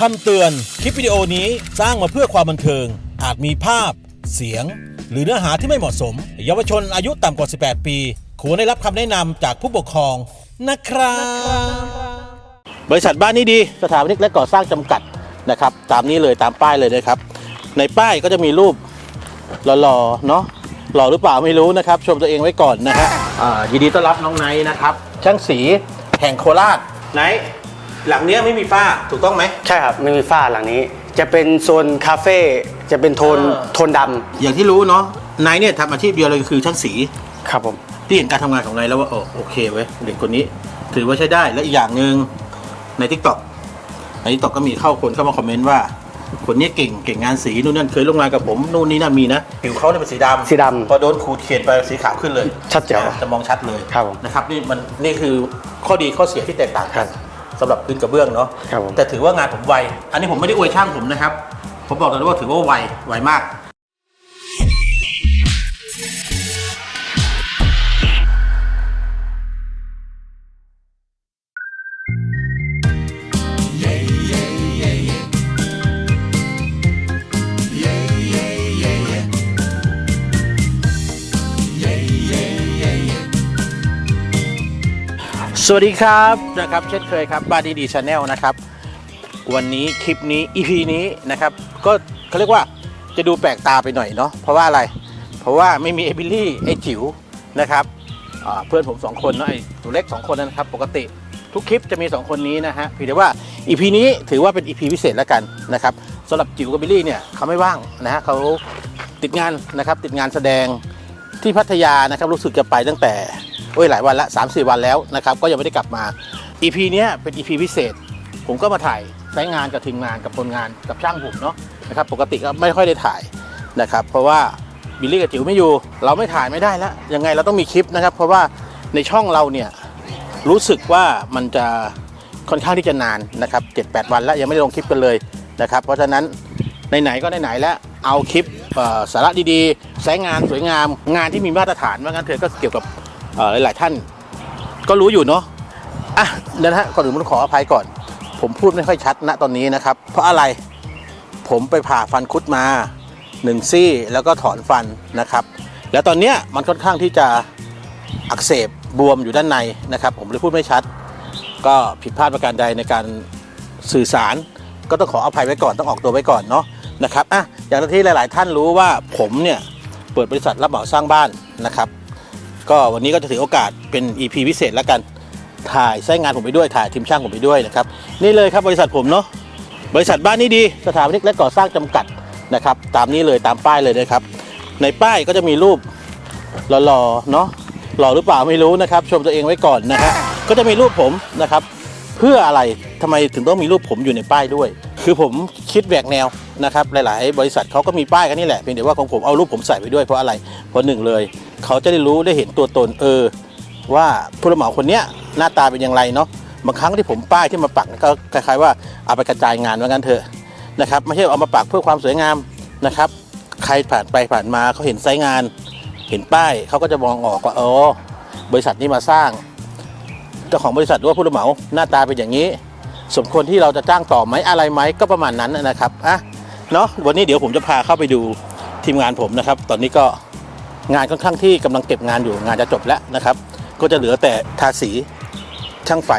คำเตือน คลิปวิดีโอนี้สร้างมาเพื่อความบันเทิง อาจมีภาพ เสียง หรือเนื้อหาที่ไม่เหมาะสม เยาวชนอายุต่ำกว่า 18 ปี ควรได้รับคำแนะนำจากผู้ปกครองนะครับ บริษัทบ้านนี้ดี สถาปนิกและก่อสร้างจำกัดนะครับ ตามนี้เลยตามป้ายเลยนะครับ ในป้ายก็จะมีรูปหล่อๆเนาะหล่อหรือเปล่าไม่รู้นะครับ ชมตัวเองไว้ก่อนนะฮะอ่ายินดีต้อนรับน้องไนท์นะครับ ช่างสีแห่งโคราชไนท์ หลังเนี้ยไม่มีฝ้าถูกต้องไหม ใช่ครับไม่มีฝ้าหลังนี้ จะเป็นโซนคาเฟ่จะเป็นโทนเออโทนดำอย่างที่รู้เนาะไนท์เนี่ยทำอาชีพเดียวเลยคือช่างสี ครับผม ที่เห็นการทำงานของไนท์แล้วว่าโอ้โอเคเว้ยเด็กคนนี้ ถือว่าใช้ได้และอีกอย่างหนึ่งในทิกตอกในทิกตอกก็มีเข้าคนเข้ามาคอมเมนต์ว่า คนนี้เก่งเก่งงานสีนู่นนั่นเคยลงงานกับผมนู่นนี่นั่นมีนะผิวเขาเนี่ยเป็นสีดำสีดำพอโดนขูดเขียนไปสีขาวขึ้นเลยชัดแจ๋วจะมองชัดเลยครับผมนะครับนี่มันนี่คือข้อดีข้อเสียที่แตกต่างกัน สำหรับพื้นกระเบื้องเนาะครับผม แต่ถือว่างานผมไว อันนี้ผมไม่ได้อวยช่างผมนะครับ ผมบอกเลยว่าถือว่าไวไวมาก สวัสดีครับนะครับเช่นเคยครับบ้านดีดีชาแนลนะครับ วันนี้คลิปนี้ EP นี้นะครับ ก็เขาเรียกว่าจะดูแปลกตาไปหน่อยเนาะเพราะว่าอะไร เพราะว่าไม่มีเอบิลี่ไอจิ๋วนะครับเพื่อนผมสองคนเนาะไอตัวเล็กสองคนนะครับ ปกติทุกคลิปจะมี 2 คนนี้นะฮะเพียงแต่ว่า EP นี้ถือว่าเป็น EP พิเศษแล้วกันนะครับสำหรับจิ๋วกับบิลลี่เนี่ยเขาไม่ว่างนะฮะเขาติดงานนะครับติดงานแสดงที่พัทยานะครับรู้สึกจะไปตั้งแต่ อ้ยหลายวันละ3 4วันแล้วนะครับก็ยังไม่ได้กลับมา EP เนี้ยเป็น EP พิเศษ ผมก็มาถ่ายใช้งานกับทีมงานกับคนงานกับช่างผมเนาะนะครับปกติก็ไม่ค่อยได้ถ่ายนะครับเพราะว่าบิลลี่กับจิ๋วไม่อยู่ เราไม่ถ่ายไม่ได้แล้วยังไงเราต้องมีคลิปนะครับ เพราะว่าในช่องเราเนี่ยรู้สึกว่ามันจะค่อนข้างที่จะนานนะครับ7-8วันแล้วยังไม่ได้ลงคลิปกันเลยนะครับ เพราะฉะนั้นไหนๆก็ไหนๆแล้วเอาคลิปสาระดีๆใช้งานสวยงามงานที่มีมาตรฐานว่างั้นเถอะก็เกี่ยวกับ หลาย ๆ ท่านก็รู้อยู่เนาะอะเดี๋ยวนะฮะก่อนอื่นผมขออภัยก่อน ผมพูดไม่ค่อยชัดณตอนนี้นะครับ เพราะอะไรผมไปผ่าฟันคุดมาหนึ่งซี่แล้วก็ถอนฟันนะครับ แล้วตอนเนี้ยมันค่อนข้างที่จะอักเสบบวมอยู่ด้านในนะครับ ผมเลยพูดไม่ชัด ก็ผิดพลาดประการใดในการสื่อสาร ก็ต้องขออภัยไว้ก่อนต้องออกตัวไว้ก่อนเนาะนะครับอะอย่างที่หลาย ๆ ท่านรู้ว่าผมเนี่ยเปิดบริษัทรับเหมาสร้างบ้านนะครับ ก็วันนี้ก็จะถือโอกาสเป็น EP พิเศษแล้วกันถ่ายใช้งานผมไปด้วยถ่ายทีมช่างผมไปด้วยนะครับนี่เลยครับบริษัทผมเนาะบริษัทบ้านนี้ดีสถาปนิกและก่อสร้างจำกัดนะครับ ตามนี้เลยตามป้ายเลยนะครับ ในป้ายก็จะมีรูปหล่อๆเนาะหล่อหรือเปล่าไม่รู้นะครับ ชมตัวเองไว้ก่อนนะฮะก็จะมีรูปผมนะครับ เพื่ออะไรทำไมถึงต้องมีรูปผมอยู่ในป้ายด้วย คือผมคิดแหวกแนวนะครับ หลาย ๆ บริษัทเขาก็มีป้ายกันนี่แหละเพียงแต่ว่าของผมเอารูปผมใส่ไปด้วยเพราะอะไรเพราะหนึ่งเลย เขาจะได้รู้ได้เห็นตัวตนเออ ว่าผู้รับเหมาคนเนี้ยหน้าตาเป็นอย่างไรเนาะบางครั้งที่ผมป้ายที่มาปักก็คล้ายๆว่าเอาไปกระจายงานว่างั้นเถอะนะครับไม่ใช่เอามาปักเพื่อความสวยงามนะครับ ใครผ่านไปผ่านมาเขาเห็นไซต์งาน เห็นป้ายเขาก็จะมองออกว่าอ๋อบริษัทนี้มาสร้างเจ้าของบริษัทหรือว่าผู้รับเหมาหน้าตาเป็นอย่างนี้ สมควรที่เราจะจ้างต่อไหมอะไรไหมก็ประมาณนั้นนะครับอะเนาะวันนี้เดี๋ยวผมจะพาเข้าไปดูทีมงานผมนะครับ ตอนนี้ก็ งานค่อนข้างที่กำลังเก็บงานอยู่งานจะจบแล้วนะครับ ก็จะเหลือแต่ทาสีช่างไฟ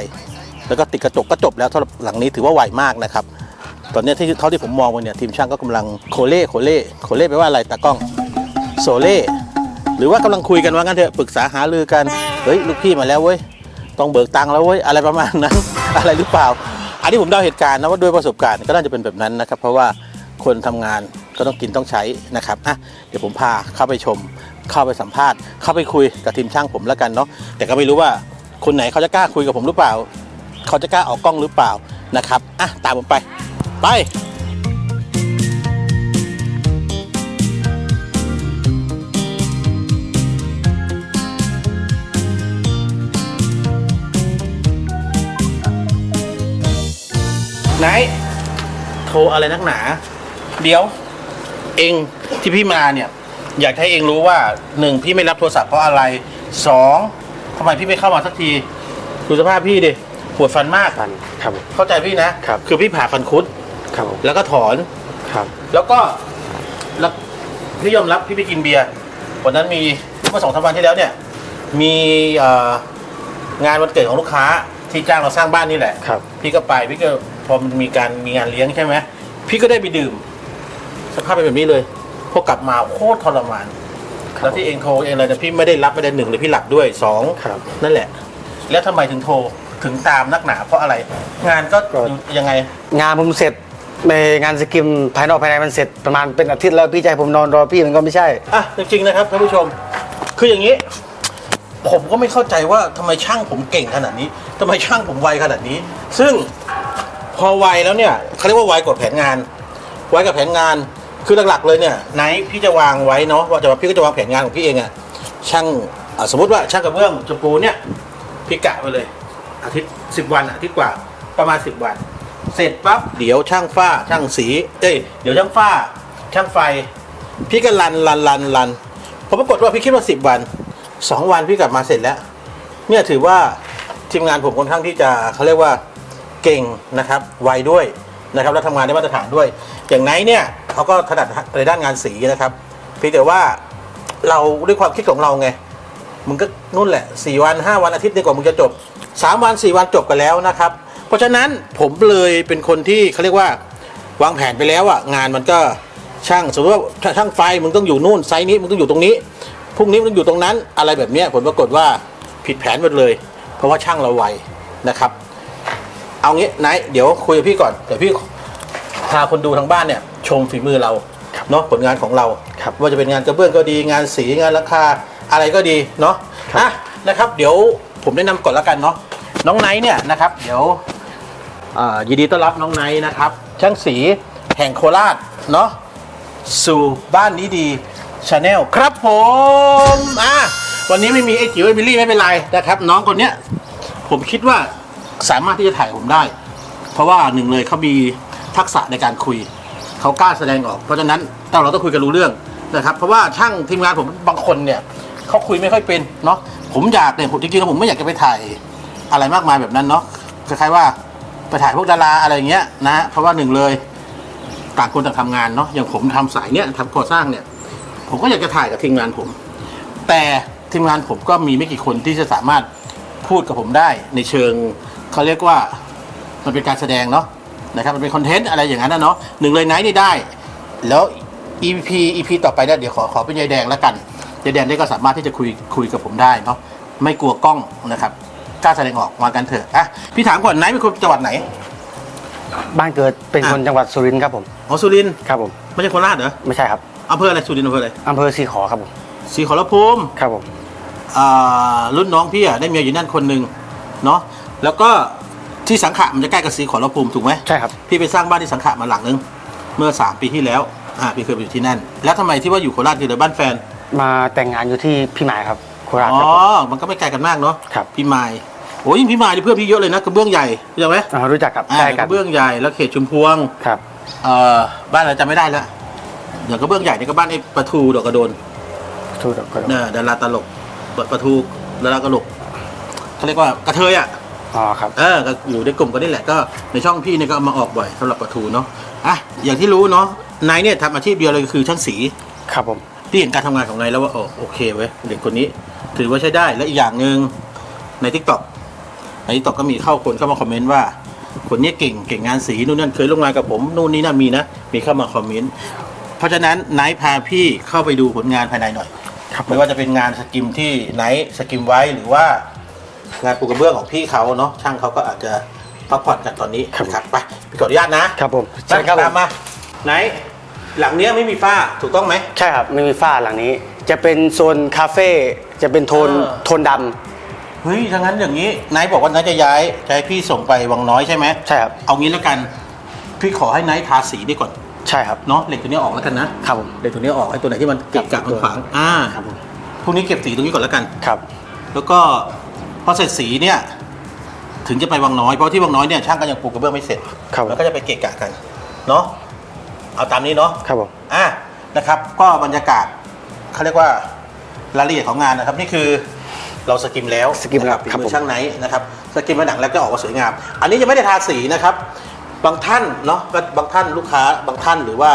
แล้วก็ติดกระจกก็จบแล้วสำหรับหลังนี้ถือว่าไวมากนะครับ ตอนนี้ที่เท่าที่ผมมองไปเนี่ยทีมช่างก็กำลังโคเล่โคเล่โคเล่แปลว่าอะไรตากล้องโซเล่หรือว่ากำลังคุยกันว่างั้นเถอะปรึกษาหารือกันเฮ้ยลูกพี่มาแล้วเว้ยต้องเบิกตังค์แล้วเว้ยอะไรประมาณนั้น อะไรหรือเปล่า อันนี้ผมเดาเหตุการณ์นะว่าด้วยประสบการณ์ก็น่าจะเป็นแบบนั้นนะครับ เพราะว่าคนทำงานก็ต้องกินต้องใช้นะครับอะเดี๋ยวผมพาเข้าไปชม เข้าไปสัมภาษณ์เข้าไปคุยกับทีมช่างผมแล้วกันเนาะแต่ก็ไม่รู้ว่าคนไหนเขาจะกล้าคุยกับผมหรือเปล่า เขาจะกล้าออกกล้องหรือเปล่านะครับอะตามผมไป ไปไหนโทรอะไรนักหนา เดี๋ยว เองที่พี่มาเนี่ย อยากให้เองรู้ว่าหนึ่งพี่ไม่รับโทรศัพท์เพราะอะไรสองทำไมพี่ไม่เข้ามาสักทีดูสภาพพี่ดิปวดฟันมากฟันครับผมเข้าใจพี่นะครับ คือพี่ผ่าฟันคุด ครับผมแล้วก็ถอน ครับ แล้วก็แล้วพี่ยอมรับพี่ไปกินเบียร์วันนั้นมีเมื่อสองสามวันที่แล้วเนี่ย มีเอ่องานวันเกิดของลูกค้าที่จ้างเราสร้างบ้านนี่แหละ ครับ พี่ก็ไปพี่ก็พอมันมีการมีงานเลี้ยงใช่ไหมพี่ก็ได้ไปดื่มสภาพเป็นแบบนี้เลย พอกลับมาโคตรทรมานครับแล้วที่เองโทรเองเลยแต่พี่ไม่ได้รับไม่ได้หนึ่งเลยพี่หลับด้วยสองครับ นั่นแหละ แล้วทำไมถึงโทรถึงตามนักหนาเพราะอะไร งานก็ก็ ยังไง งานผมเสร็จในงานสกิมภายนอกภายในมันเสร็จประมาณเป็นอาทิตย์แล้วพี่ใจผมนอนรอพี่มันก็ไม่ใช่ อะจริงๆนะครับท่านผู้ชม คืออย่างนี้ ผมก็ไม่เข้าใจว่าทำไมช่างผมเก่งขนาดนี้ทำไมช่างผมไวขนาดนี้ ซึ่งพอไวแล้วเนี่ยเขาเรียกว่าไวกว่าแผนงาน ไวกับแผนงาน คือหลักๆเลยเนี่ยไหนพี่จะวางไว้เนาะว่าจะว่าพี่ก็จะวางแผนงานของพี่เองอะช่างอะสมมติว่าช่างกระเบื้องจะปูเนี่ยพี่กะไปเลย อาทิตย์สิบวันอาทิตย์กว่าประมาณสิบวัน เสร็จปั๊บเดี๋ยวช่างฝ้าช่างสีเอ้ยเดี๋ยวช่างฝ้า ช่างไฟ พี่ก็รันรันรันรันผมปรากฏว่าพี่คิดว่าสิบวันสองวันพี่กลับมาเสร็จแล้ว เนี่ยถือว่าทีมงานผมค่อนข้างที่จะเขาเรียกว่าเก่งนะครับไวด้วยนะครับแล้วทำงานได้มาตรฐานด้วย อย่างไนท์เนี่ย เขาก็ถนัดในด้านงานสีนะครับเพียงแต่ว่าเราด้วยความคิดของเราไงมึงก็นู่นแหละสี่วันห้าวันอาทิตย์ดีกว่ามึงจะจบสามวันสี่วันจบกันแล้วนะครับ เพราะฉะนั้นผมเลยเป็นคนที่เขาเรียกว่าวางแผนไปแล้วอะงานมันก็ช่างสมมติว่าช่างไฟมึงต้องอยู่นู่นไซส์นี้มึงต้องอยู่ตรงนี้พรุ่งนี้มึงต้องอยู่ตรงนั้นอะไรแบบนี้ผลปรากฏว่าผิดแผนหมดเลย เพราะว่าช่างเราไวนะครับ เอางี้นท์เดี๋ยวคุยกับพี่ก่อนเดี๋ยวพี่ พาคนดูทางบ้านเนี่ยชมฝีมือเราเนาะผลงานของเราครับว่าจะเป็นงานกระเบื้องก็ดีงานสีงานราคาอะไรก็ดีเนาะครับอะนะครับ เดี๋ยวผมแนะนำก่อนแล้วกันเนาะน้องไนท์เนี่ยนะครับเดี๋ยวอ่ายินดีต้อนรับน้องไนท์นะครับ ช่างสีแห่งโคราชเนาะสู่บ้านนี้ดีชาแนลครับผมอะวันนี้ไม่มีไอ้จิ๋วไอ้บิลลี่ไม่เป็นไรนะครับ น้องคนเนี้ยผมคิดว่าสามารถที่จะถ่ายผมได้ เพราะว่าหนึ่งเลยเขามี ทักษะในการคุย เขากล้าแสดงออก เพราะฉะนั้นเราต้องคุยกันรู้เรื่องนะครับ เพราะว่าช่างทีมงานผมบางคนเนี่ยเขาคุยไม่ค่อยเป็นเนาะผมอยากเนี่ยผมจริงๆแล้วผมไม่อยากจะไปถ่ายอะไรมากมายแบบนั้นเนาะคล้ายๆว่าไปถ่ายพวกดาราอะไรอย่างเงี้ยนะเพราะว่าหนึ่งเลยต่างคนต่างทำงานเนาะอย่างผมทำสายเนี้ยทำก่อสร้างเนี่ย ผมก็อยากจะถ่ายกับทีมงานผม แต่ทีมงานผมก็มีไม่กี่คนที่จะสามารถพูดกับผมได้ในเชิงเขาเรียกว่ามันเป็นการแสดงเนาะ นะครับมันเป็นคอนเทนต์อะไรอย่างนั้นนะเนาะหนึ่งเลยไนท์นี่ได้ แล้ว EP EP ต่อไปเนี่ยเดี๋ยวขอขอเป็นยายแดงแล้วกันยายแดงได้ก็สามารถที่จะคุยคุยกับผมได้เนาะไม่กลัวกล้องนะครับกล้าแสดงออกมากันเถอะอะพี่ถามก่อนไนท์เป็นคนจังหวัดไหน บ้านเกิดเป็นคนอะจังหวัดสุรินทร์ครับผมอ๋อสุรินทร์ครับผมไม่ใช่โคราชเหรอไม่ใช่ครับอำเภออะไรสุรินทร์อำเภออะไรอำเภอสีขอครับผมศรีขอรภูมิครับผมอ่ารุ่นน้องพี่อะได้เมียอยู่นั่นคนหนึ่งเนาะแล้วก็ ที่สังขะมันจะใกล้กับศรีขอรภูมิถูกไหมใช่ครับ พี่ไปสร้างบ้านที่สังขะมาหลังนึง เมื่อสามปีที่แล้วอ่าพี่เคยไปอยู่ที่นั่น แล้วทำไมที่ว่าอยู่โคราชคือเดี๋ยวบ้านแฟนมาแต่งงานอยู่ที่พี่หมายครับโคราชอ๋ครับอผม มันก็ไม่ไกลกันมากเนาะครับ พี่ไม้โอ้ยยิ่งพี่ไม้นี่เพื่อนพี่เยอะเลยนะกระเบื้องใหญ่ใช่ไหมอ่ารู้จักกับอ่าใช่กกันระเบื้องใหญ่แล้วเขตชุมพวงครับ เอ่อบ้านอะไรจำไม่ได้แล้วเดี๋ยวกระเบื้องใหญ่นี่ก็บ้านไอ้ปะทูดอกกระโดน ถูกครับ เนี่ยดาราตลกปะทูดารากระโหลกเขาเรียกว่ากระเทยอะ อ๋อครับเออก็อยู่ในกลุ่มกันนี่แหละก็ในช่องพี่เนี่ยก็เอามาออกบ่อยสำหรับปลาทูเนาะอะอย่างที่รู้เนาะนายเนี่ยทำอาชีพเดียวเลยคือช่างสีครับผมพี่เห็นการทำงานของนายแล้วว่าโอโอเคเว้ยเด็กคนนี้ ถือว่าใช้ได้และอีกอย่างหนึ่งในทิกตอกในทิกตอกก็มีเข้าคนเข้ามาคอมเมนต์ว่า คนนี้เก่งเก่งงานสีนู่นนั่นเคยร่วมงานกับผมนู่นนี่นั่นมีนะมีเข้ามาคอมเมนต์เพราะฉะนั้นไนท์พาพี่เข้าไปดูผลงานภายในหน่อยครับผไม่มว่าจะเป็นงานสกิมที่ไนท์สกิมไว้หรือว่า งานปูกระเบื้องของพี่เขาเนาะช่างเขาก็อาจจะพักผ่อนกันตอนนี้นะครับไปพี่ขออนุญาตนะครับผมไปใช่ครับผตามมมาไหน หลังเนี้ยไม่มีฝ้าถูกต้องไหม ใช่ครับไม่มีฝ้าหลังนี้ จะเป็นโซนคาเฟ่จะเป็นโทนเออ โทนดำเฮ้ยถ้างั้นอย่างนี้ไนท์บอกว่าไนท์จะย้ายจะให้พี่ส่งไปวังน้อยใช่ไหมใช่ครับเอางี้แล้วกัน พี่ขอให้ไนท์ทาสีนี่ก่อนใช่ครับเนาะเหล็กตัวนี้ออกแล้วกันนะครับผม เหล็กตัวนี้ออกไอ้ตัวไหนที่มันเกะกะครับขวางๆอ่าครับผม พรุ่งนี้เก็บสีตรงนี้ก่อนแล้วกัน ครับ แล้วก็พ อเสร็จสีเนี่ยถึงจะไปวังน้อยเพราะที่วังน้อยเนี่ยช่างก็ยังปูกระเบื้องไม่เสร็จครับ แล้วก็จะไปเกะกะกันเนาะเอาตามนี้เนาะครับผมอะนะครับ ก็บรรยากาศเขาเรียกว่ารายละเอียดของงานนะครับ นี่คือเราสกิมแล้วสกิมแล้วนะฝีครับมืผอมช่างไหนนะครับสกิมมาหนังแล้วจะออกมาสวยงาม อันนี้ยังไม่ได้ทาสีนะครับ บางท่านเนาะก็บางท่านลูกค้าบางท่านหรือว่า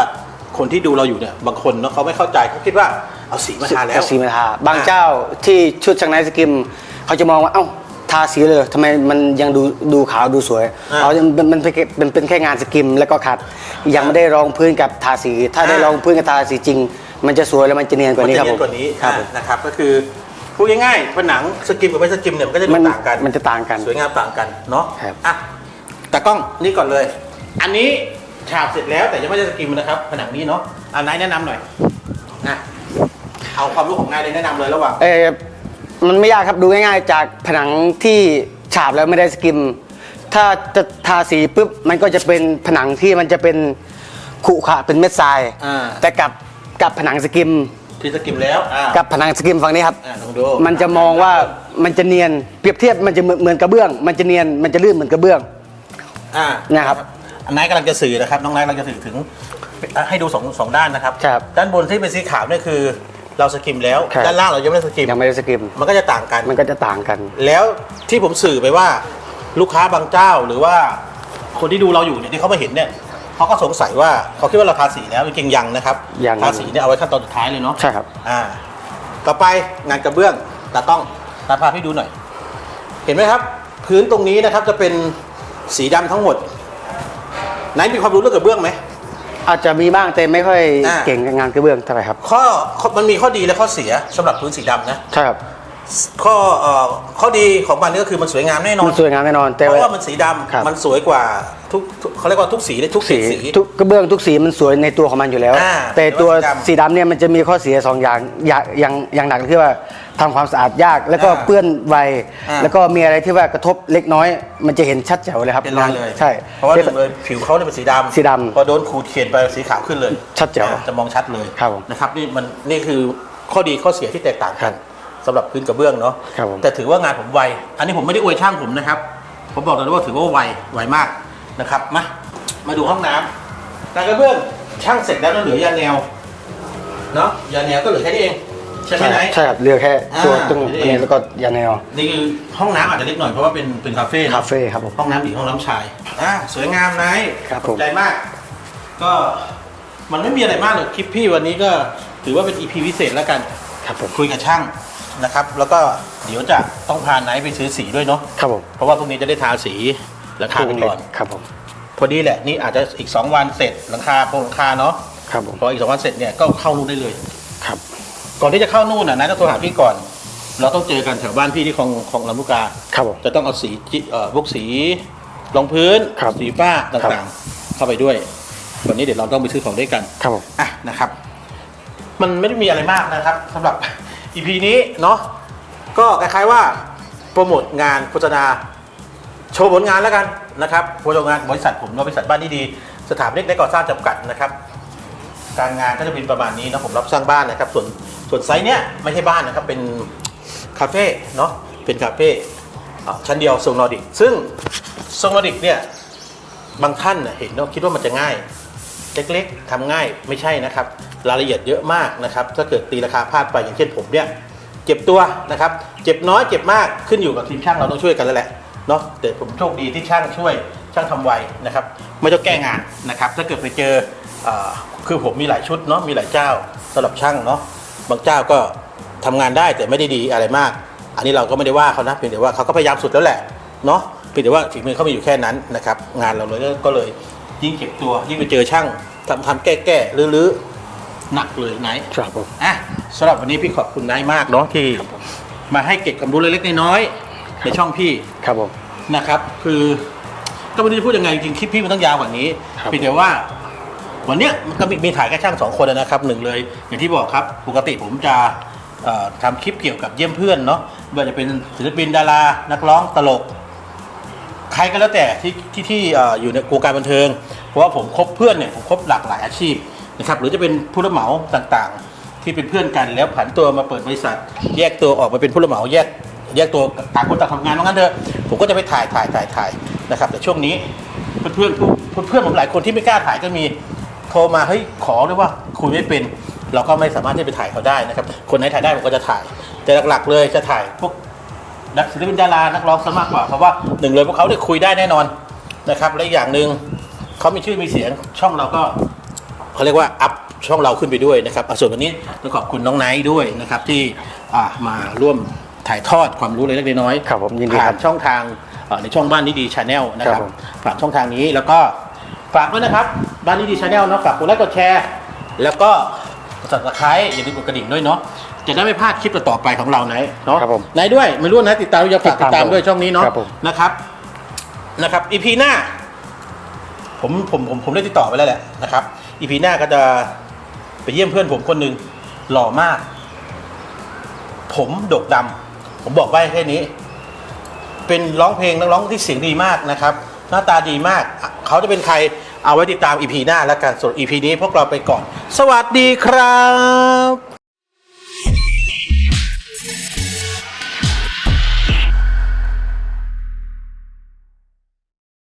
คนที่ดูเราอยู่เนี่ยบางคนเนาะเขาไม่เข้าใจเขาคิดว่าเอาสีมาทาแล้ว เอาสีมาทาบางเจ้าที่ชุดช่างไนท์สกิม เขาจะมองว่าเอ้าทาสีเลยทำไมมันยังดูดูขาวดูสวยอ่าเอามันมันเป็นแค่มันเป็นแค่งานสกิมแล้วก็ขัด ยังไม่ได้รองพื้นกับทาสี ถ้าได้อ่า รองพื้นกับทาสีจริง มันจะสวยแล้วมันจะเนียนกว่านี้ครับมัผจะมเยกว่านี้ครับอ่าผมนะครับก็คือพูดง่ายๆผนังสกิมกับไม่สกิมเนี่ยมันก็จะดูมันต่างกันมันจะต่างกัน สวยงามต่างกันเนาะครับ อะแต่กล้องนี่ก่อนเลย อันนี้ฉาบเสร็จแล้วแต่ยังไม่ได้สกิมนะครับ ผนังนี้เนาะอันไหนแนะนำหน่อยนะเอาความรู้ของนายเลยแนะนำเลยระหว่าง เออ มันไม่ยากครับดูง่ายๆ จากผนังที่ฉาบแล้วไม่ได้สกิม ถ้าจะทาสีปุ๊บมันก็จะเป็นผนังที่มันจะเป็นขรุขระเป็นเม็ดทราย อ่า แต่กับกับผนังสกิม ที่สกิมแล้วอ่า กับผนังสกิมฝั่งนี้ครับ อ่าลองดู มันจะมองว่ามันจะเนียน เปรียบเทียบมันจะเหมือนเหมือนกระเบื้อง มันจะเนียน มันจะลื่นเหมือนกระเบื้อง อ่านะครับอันนายกำลังจะสื่อนะครับน้องนายกำลังจะสื่อถึงอะให้ดูสองสองด้านนะครับ ครับ ด้านบนที่เป็นสีขาวเนี่ยคือ เราสกิมแล้วครับ ด้านล่างเรายังไม่ได้สกิมยังไม่ได้สกิมมันก็จะต่างกัน มันก็จะต่างกัน แล้วที่ผมสื่อไปว่าลูกค้าบางเจ้าหรือว่าคนที่ดูเราอยู่เนี่ยที่เขามาเห็นเนี่ยเขาก็สงสัยว่าเขาคิดว่าเราทาสีแล้วจริงๆยังนะครับยัง ทาสีเนี่ยเอาไว้ขั้นตอนสุดท้ายเลยเนาะใช่ครับ อ่า ต่อไปงานกระเบื้องตาต้องตาพาพี่ดูหน่อย เห็นไหมครับ พื้นตรงนี้นะครับจะเป็นสีดำทั้งหมดไหนมีความรู้เรื่องกระเบื้องไหม อาจจะมีบ้างแต่ไม่ค่อยอ่า เก่งกับงานกระเบื้องเท่าไหร่ครับ ข้อข้อมันมีข้อดีและข้อเสียสำหรับพื้นสีดำนะ ใช่ครับ ข้อเอ่อข้อดีของมันก็คือมันสวยงามแน่นอนมันสวยงามแน่นอน แต่เพราะว่าว่า มันสีดำครับ มันสวยกว่าทุกทุกเขาเรียกว่าทุกสีเลยทุกสีสีสี ทุกกระเบื้องทุกสีมันสวยในตัวของมันอยู่แล้ว อ่าแต่ตัวแต่ว่าสีสีดำดำเนี่ยมันจะมีข้อเสียสองอย่างอย่างอย่างอย่างหนักคือว่าทำความสะอาดยากแล้วก็อ่าเปื้อนไวอ่า แล้วก็มีอะไรที่ว่ากระทบเล็กน้อย มันจะเห็นชัดแจ๋วเลยครับเป็นรอยเลยใช่ เพราะว่าหนึ่งเลยผิวเขาเนี่ยเป็นสีดำสีดำพอโดนขูดเขียนไปสีขาวขึ้นเลยชัดแจ๋วอ่าจะมองชัดเลยครับผมนะครับนี่มันนี่คือข้อดีข้อเสียที่แตกต่างกัน สำหรับพื้นกระเบื้องเนาะครับผม แต่ถือว่างานผมไว อันนี้ผมไม่ได้อวยช่างผมนะครับ ผมบอกเลยว่าถือว่าไวไวมากนะครับมามาดูห้องน้ำงานกระเบื้องช่างเสร็จแล้วแล้วเหลือยาแนวเนาะยาแนวก็เหลือแค่นี้เองใช่ไหมใช่ไหน ใช่ครับเรือแค่ตัวอ่าตรงนี่เองนี้ แล้วก็ยาแนวนี่คือห้องน้ำอาจจะเล็กหน่อยเพราะว่าเป็นเป็นคาเฟ่นะคาเฟ่ครับผม ห้องน้ำหญิงห้องน้ำชายอะสวยงามนายครับขผอบมใจมาก ก็มันไม่มีอะไรมากหรอกคลิปพี่วันนี้ก็ถือว่าเป็นอีพีพิเศษแล้วกัน ครับผมคุยกับช่าง นะครับ แล้วก็เดี๋ยวจะต้องพาไนท์ไปซื้อสีด้วยเนาะครับผมเพราะว่าพรุ่งนี้จะได้ทาสีหลังคากันก่อนครับผมพอดีแหละนี่อาจจะอีก 2 วันเสร็จหลังคาโปรงหลังคาเนาะครับผมพออีกสองวันเสร็จเนี่ยก็เข้านู่นได้เลยครับ ก่อนที่จะเข้านู่นน่ะนายต้องโทรหาพี่ก่อน เราต้องเจอกันแถวบ้านพี่ที่คลองคลองลำลูกกาครับผมจะต้องเอาสีจิเอ่อพวกสีรองพื้นครับสีฝ้าครัต่างบๆเข้าไปด้วยวันนี้เดี๋ยวเราต้องไปซื้อของด้วยกันครับผมอะนะครับ มันไม่ได้มีอะไรมากนะครับสำหรับ EP นี้เนาะก็คล้ายๆว่าโปรโมทงานโฆษณาโชว์ผลงานแล้วกันนะครับโปรโมทงานบริษัทผมบริษัทบ้านที่ดี สถาปนิกและก่อสร้างจำกัดนะครับ การงานก็จะเป็นประมาณนี้นะผมรับสร้างบ้านนะครับ ส่วนส่วนไซส์เนี้ยไม่ใช่บ้านนะครับเป็นคาเฟ่เนาะเป็นคาเฟ่ชั้นเดียวทรงนอร์ดิกซึ่งทรงนอร์ดิกเนี่ยบางท่านเห็นแล้วคิดว่ามันจะง่าย เล็กๆทำง่ายไม่ใช่นะครับรายละเอียดเยอะมากนะครับถ้าเกิดตีราคาพลาดไปอย่างเช่นผมเนี่ยเจ็บตัวนะครับ เจ็บน้อยเจ็บมากขึ้นอยู่กับทีมช่างเราต้องช่วยกันแล้วแหละเนาะแต่ผมโชคดีที่ช่างช่วยช่างทำไวนะครับไม่ต้องแก้งานนะครับ ถ้าเกิดไปเจอเอคือผมมีหลายชุดเนาะมีหลายเจ้าสำหรับช่างเนาะบางเจ้าก็ทำงานได้แต่ไม่ได้ดีอะไรมาก อันนี้เราก็ไม่ได้ว่าเขานะเพียงแต่ว่าเขาก็พยายามสุดแล้วแหละเนาะเพียงแต่ว่าฝีมือเขามีอยู่แค่นั้นนะครับงานเราเลยก็เลย ยิ่งเก็บตัวยิ่งไปเจอช่างทำทำแก้แก้ๆลื้อๆหนักเลยไหนครับผมอะสำหรับวันนี้พี่ขอบคุณนายมากเนาะที่มาให้เก็บความรู้เล็กๆน้อยๆในช่องพี่ครับผมนะครับ คือก็ไม่รู้จะพูดยังไงจริงๆคลิปพี่มันต้องยาวกว่านี้ครับเพียงแต่ว่า วันเนี้ยมันก็มีมีถ่ายแค่ช่างสองคนนะครับหนึ่งเลย อย่างที่บอกครับปกติผมจะเอ่อทำคลิปเกี่ยวกับเยี่ยมเพื่อนเนาะไม่ว่าจะเป็นศิลปินดารา นักร้องตลก ใครก็แล้วแต่ที่ที่ที่เอ่ออยู่ในวงการบันเทิง เพราะว่าผมคบเพื่อนเนี่ยผมคบหลากหลายอาชีพนะครับหรือจะเป็นผู้รับเหมาต่างๆ ที่เป็นเพื่อนกันแล้วผันตัวมาเปิดบริษัท แยกตัวออกมาเป็นผู้รับเหมาแยกแยกตัวต่างคนต่างทำงานว่างั้นเถอะผมก็จะไปถ่ายถ่ายถ่ายถ่ายนะครับ แต่ช่วงนี้เพื่อนๆผู้เพื่อนผมหลายคนที่ไม่กล้าถ่ายก็มีโทรมาเฮ้ยขอด้วยว่าคุยไม่เป็น เราก็ไม่สามารถที่จะไปถ่ายเขาได้นะครับ คนไหนถ่ายได้ผมก็จะถ่าย แต่หลักๆเลยจะถ่ายพวก นักศิลปินดารานักร้องซะมากกว่าเพราะว่าหนึ่งเลยพวกเขาได้คุยได้แน่นอนนะครับและอีกอย่างหนึ่งเขามีชื่อมีเสียงช่องเราก็เขาเรียกว่าอัพช่องเราขึ้นไปด้วยนะครับอะส่วนวันนี้ต้องขอบคุณน้องไนท์ด้วยนะครับที่อ่ามาร่วมถ่ายทอดความรู้เล็กๆน้อยๆครับผมยินดีผ่าครันบช่องทางเอ่อในช่องบ้านนี้ดีชาแนลนะคครัรับบผมฝากช่องทางนี้แล้วก็ฝากด้วยนะครับบ้านนี้ดีชาแนลนะฝากกดไลค์กดแชร์ แล้วก็กด subscribe อย่าลืมกดกระดิ่งด้วยเนาะ จะได้ไม่พลาดคลิปต่อๆไปของเราไหนเนาะครับผมไหนด้วยไม่รู้นะติดตามอย่าฝากติดตามด้วยช่องนี้เนาะครับผม นะครับนะครับอีพีหน้า ผมผมผมผมได้ติดต่อไปแล้วแหละนะครับอีพีหน้าก็จะไปเยี่ยมเพื่อนผมคนหนึ่งหล่อมาก ผมดกดำผมบอกไว้แค่นี้ เป็นร้องเพลงนักร้องที่เสียงดีมากนะครับ หน้าตาดีมากอะเขาจะเป็นใครเอาไว้ติดตามอีพีหน้าแล้วกันส่วนอีพีนี้พวกเราไปก่อน สวัสดีครับ